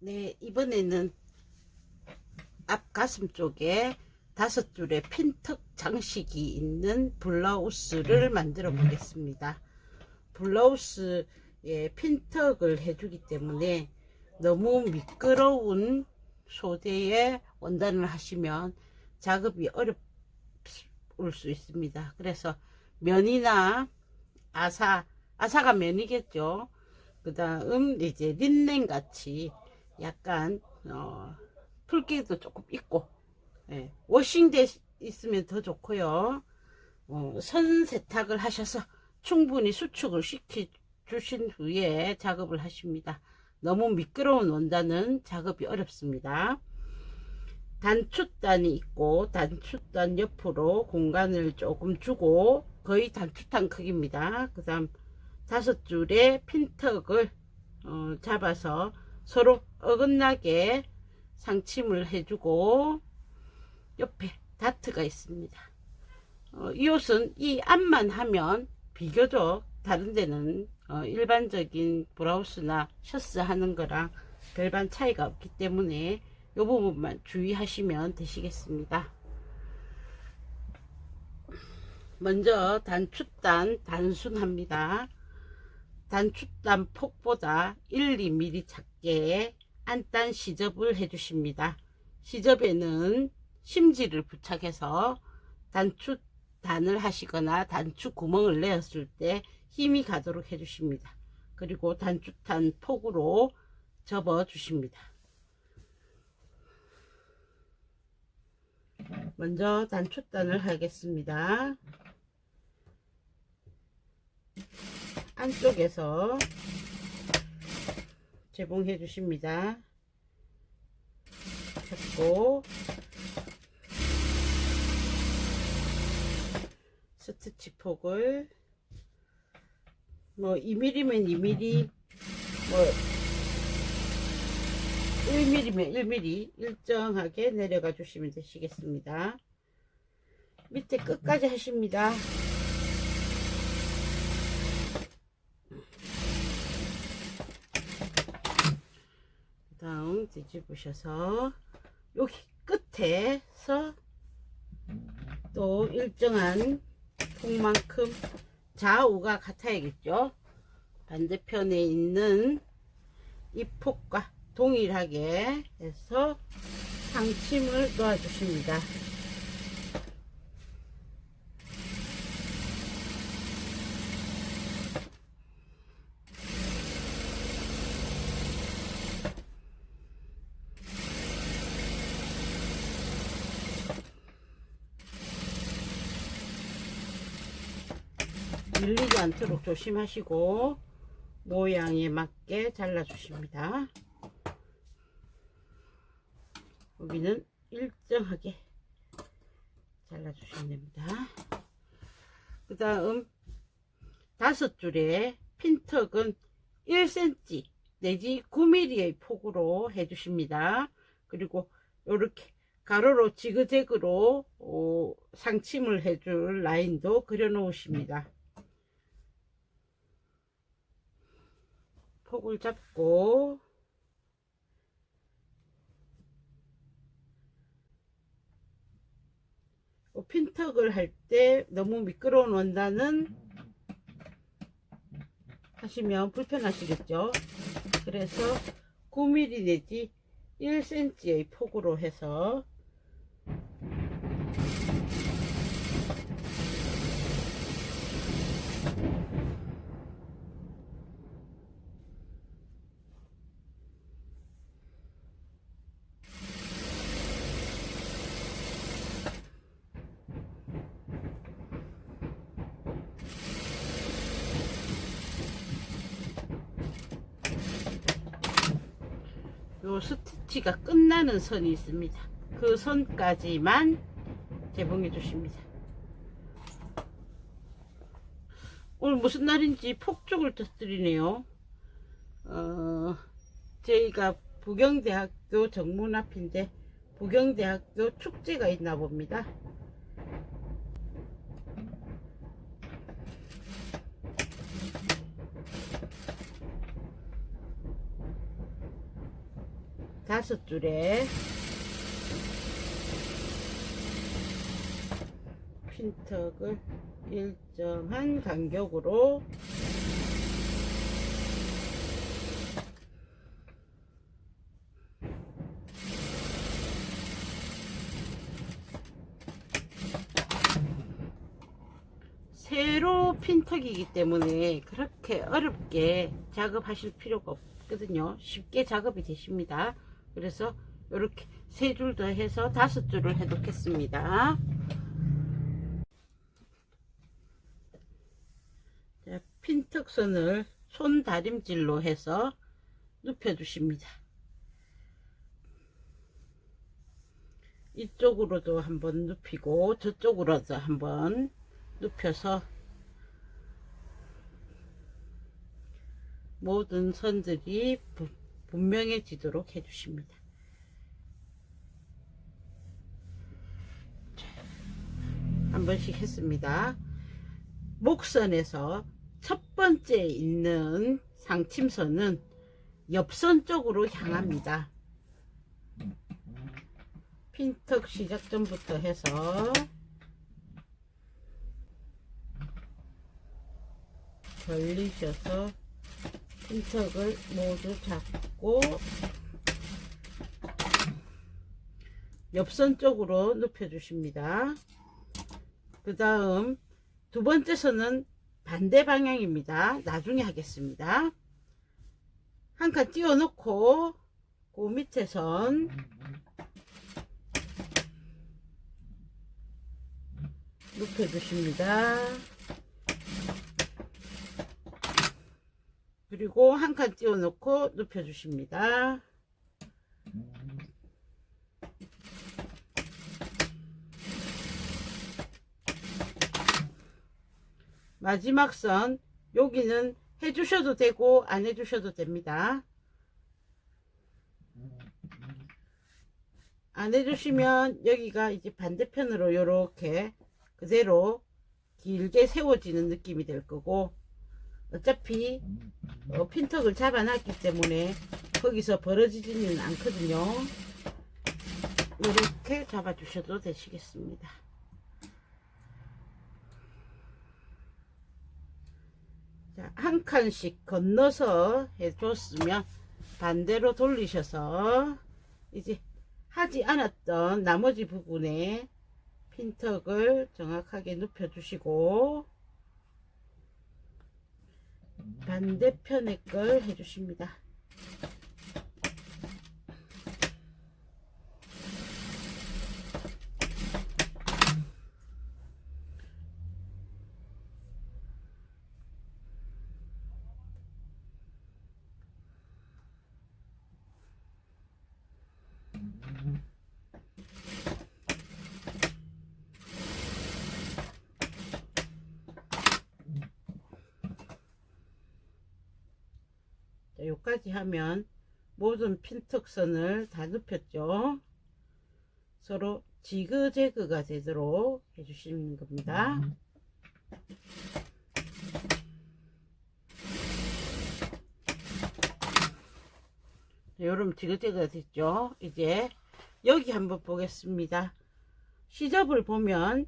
네, 이번에는 앞 가슴 쪽에 다섯 줄의 핀턱 장식이 있는 블라우스를 만들어 보겠습니다. 블라우스에 핀턱을 해주기 때문에 너무 미끄러운 소재의 원단을 하시면 작업이 어려울 수 있습니다. 그래서 면이나 아사, 아사가 면이겠죠. 그 다음 이제 린넨 같이 약간 어, 풀기도 조금 있고 예, 워싱돼 있으면 더 좋고요. 어, 선 세탁을 하셔서 충분히 수축을 시켜 주신 후에 작업을 하십니다. 너무 미끄러운 원단은 작업이 어렵습니다. 단추단이 있고 단추단 옆으로 공간을 조금 주고 거의 단추탄 크기입니다. 그 다음 다섯 줄의 핀턱을 어, 잡아서 서로 어긋나게 상침을 해주고 옆에 다트가 있습니다. 어, 이 옷은 이 앞만 하면 비교적 다른 데는 어, 일반적인 브라우스나 셔츠 하는 거랑 별반 차이가 없기 때문에 이 부분만 주의하시면 되시겠습니다. 먼저 단추단 단순합니다. 단추단 폭보다 1, 2mm 작 게 안단 시접을 해주십니다. 시접에는 심지를 부착해서 단추 단을 하시거나 단추 구멍을 내었을 때 힘이 가도록 해주십니다. 그리고 단추탄 폭으로 접어 주십니다. 먼저 단추단을 하겠습니다. 안쪽에서 재봉해 주십니다. 잡고 스티치 폭을 뭐 2mm면 2mm 뭐 1mm면 1mm 일정하게 내려가 주시면 되시겠습니다. 밑에 끝까지 하십니다. 다음 뒤집으셔서 여기 끝에서 또 일정한 폭만큼 좌우가 같아야겠죠. 반대편에 있는 이 폭과 동일하게 해서 상침을 놓아 주십니다. 밀리지 않도록 조심하시고 모양에 맞게 잘라 주십니다. 여기는 일정하게 잘라 주시면 됩니다. 그 다음 다섯 줄의 핀턱은 1cm 내지 9mm의 폭으로 해주십니다. 그리고 이렇게 가로로 지그재그로 어, 상침을 해줄 라인도 그려 놓으십니다. 폭을 잡고 어, 핀턱을 할 때 너무 미끄러운 원단은 하시면 불편하시겠죠? 그래서 9mm 내지 1cm의 폭으로 해서 요 스티치가 끝나는 선이 있습니다. 그 선까지만 재봉해 주십니다. 오늘 무슨 날인지 폭죽을 터뜨리네요. 어, 저희가 부경대학교 정문 앞인데 부경대학교 축제가 있나 봅니다. 다섯 줄에 핀턱을 일정한 간격으로 세로 핀턱이기 때문에 그렇게 어렵게 작업하실 필요가 없거든요. 쉽게 작업이 되십니다. 그래서 이렇게 세 줄 더 해서 다섯 줄을 해 놓겠습니다. 자, 핀턱선을 손 다림질로 해서 눕혀 주십니다. 이쪽으로도 한번 눕히고 저쪽으로도 한번 눕혀서 모든 선들이 부- 분명해지도록 해주십니다. 자, 한 번씩 했습니다. 목선에서 첫 번째 있는 상침선은 옆선 쪽으로 향합니다. 핀턱 시작점부터 해서 벌리셔서 핀턱을 모두 잡고 옆선 쪽으로 눕혀 주십니다. 그 다음 두 번째 선은 반대 방향입니다. 나중에 하겠습니다. 한 칸 띄워 놓고 그 밑에 선 눕혀 주십니다. 그리고 한 칸 띄워 놓고 눕혀 주십니다. 마지막 선 여기는 해주셔도 되고 안 해주셔도 됩니다. 안 해주시면 여기가 이제 반대편으로 이렇게 그대로 길게 세워지는 느낌이 될 거고 어차피 어, 핀턱을 잡아놨기 때문에 거기서 벌어지지는 않거든요. 이렇게 잡아주셔도 되시겠습니다. 자, 한 칸씩 건너서 해줬으면 반대로 돌리셔서 이제 하지 않았던 나머지 부분에 핀턱을 정확하게 눕혀주시고 반대편의 걸 해주십니다. 자, 여기까지 하면 모든 핀턱선을 다 눕혔죠. 서로 지그재그가 되도록 해주시는 겁니다. 여러분 지그재그가 됐죠. 이제 여기 한번 보겠습니다. 시접을 보면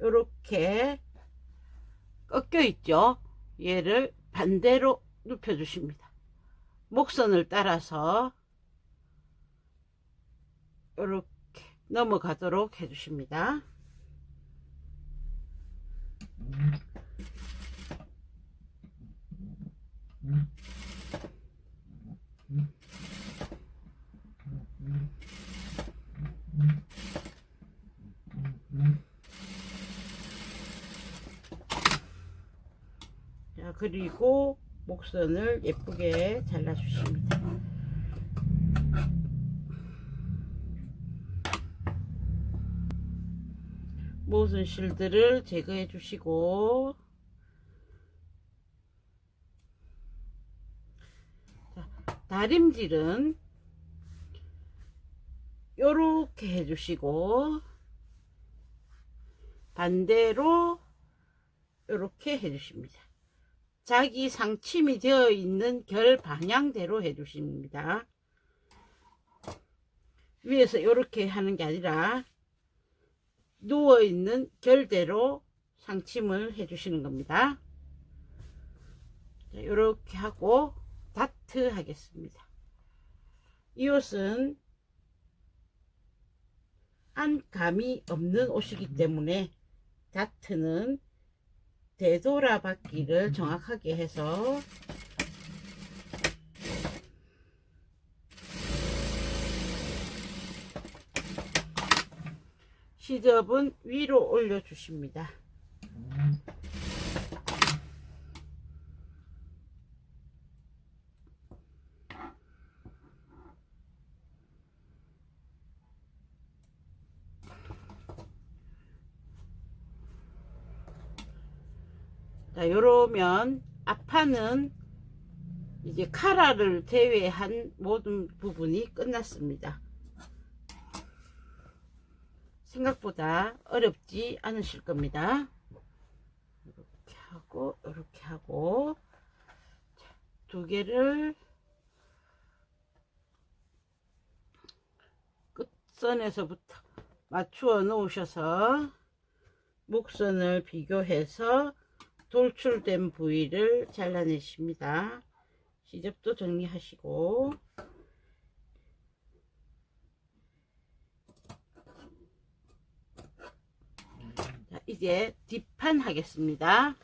이렇게 꺾여 있죠. 얘를 반대로 눕혀 주십니다. 목선을 따라서 이렇게 넘어가도록 해주십니다. 자, 그리고 목선을 예쁘게 잘라주십니다. 모든 실들을 제거해 주시고 자, 다림질은 요렇게 해주시고 반대로 요렇게 해주십니다. 자기 상침이 되어 있는 결 방향대로 해주십니다. 위에서 이렇게 하는 게 아니라 누워 있는 결대로 상침을 해 주시는 겁니다. 이렇게 하고 다트 하겠습니다. 이 옷은 안감이 없는 옷이기 때문에 다트는 되돌아 받기를 정확하게 해서 시접은 위로 올려 주십니다. 자, 요러면 앞판은 이제 카라를 제외한 모든 부분이 끝났습니다. 생각보다 어렵지 않으실 겁니다. 이렇게 하고 이렇게 하고 자, 두 개를 끝선에서부터 맞추어 놓으셔서 목선을 비교해서 돌출된 부위를 잘라내십니다. 시접도 정리하시고 자, 이제 뒷판 하겠습니다.